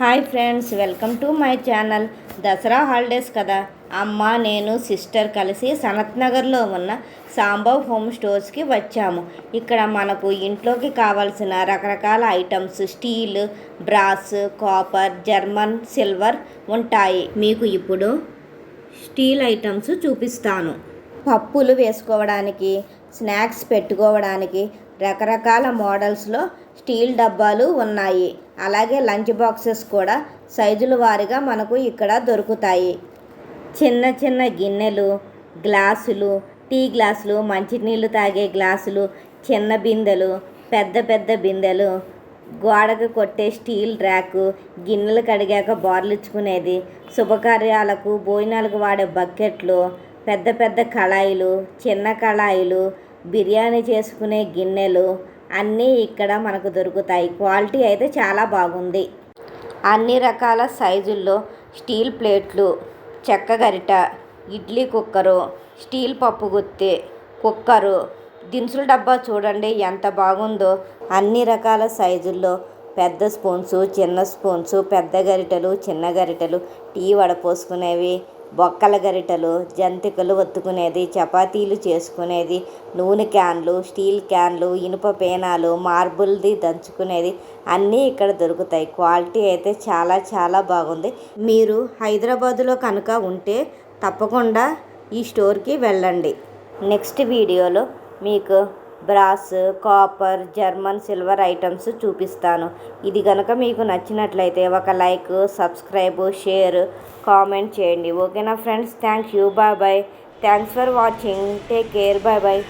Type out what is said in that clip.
Hi friends welcome to my channel Dasara holidays కదా. అమ్మ నేను సిస్టర్ కలిసి సనత్ నగర్లో ఉన్న సాంబవ్ హోమ్ స్టోర్స్కి వచ్చాము. ఇక్కడ మనకు ఇంట్లోకి కావాల్సిన రకరకాల items steel brass copper German silver ఉంటాయి. మీకు ఇప్పుడు స్టీల్ ఐటమ్స్ చూపిస్తాను. పప్పులు వేసుకోవడానికి స్నాక్స్ పెట్టుకోవడానికి రకరకాల మోడల్స్లో స్టీల్ డబ్బాలు ఉన్నాయి. అలాగే లంచ్ బాక్సెస్ కూడా సైజుల వారీగా మనకు ఇక్కడ దొరుకుతాయి. చిన్న చిన్న గిన్నెలు గ్లాసులు టీ గ్లాసులు మంచినీళ్ళు తాగే గ్లాసులు చిన్న బిందెలు పెద్ద పెద్ద బిందెలు గోడకు కొట్టే స్టీల్ ర్యాకు గిన్నెలు కడిగాక బార్లిచ్చుకునేది శుభకార్యాలకు భోజనాలకు వాడే బకెట్లు పెద్ద పెద్ద కళాయిలు చిన్న కళాయిలు బిర్యానీ చేసుకునే గిన్నెలు అన్నీ ఇక్కడ మనకు దొరుకుతాయి. క్వాలిటీ అయితే చాలా బాగుంది. అన్ని రకాల సైజుల్లో స్టీల్ ప్లేట్లు చెక్క గరిట ఇడ్లీ కుక్కరు స్టీల్ పప్పు గుత్తి కుక్కరు దినుసుల డబ్బా చూడండి ఎంత బాగుందో. అన్ని రకాల సైజుల్లో పెద్ద స్పూన్స్ చిన్న స్పూన్స్ పెద్ద గరిటెలు చిన్న గరిటెలు టీ వడపోసుకునేవి బొక్కల గరిటెలు జంతికలు ఒత్తుకునేది చపాతీలు చేసుకునేది నూనె క్యాన్లు స్టీల్ క్యాన్లు ఇనుప పేనాలు మార్బుల్ది దంచుకునేది అన్నీ ఇక్కడ దొరుకుతాయి. క్వాలిటీ అయితే చాలా చాలా బాగుంది. మీరు హైదరాబాదులో కనుక ఉంటే తప్పకుండా ఈ స్టోర్కి వెళ్ళండి. నెక్స్ట్ వీడియోలో మీకు brass copper German silver items చూపిస్తాను. ఇది కనుక మీకు నచ్చినట్లయితే ఒక లైక్ సబ్స్క్రైబ్ షేర్ కామెంట్ చేయండి. ఓకేనా friends? Thank you. Bye bye. Thanks for watching. Take care. Bye bye.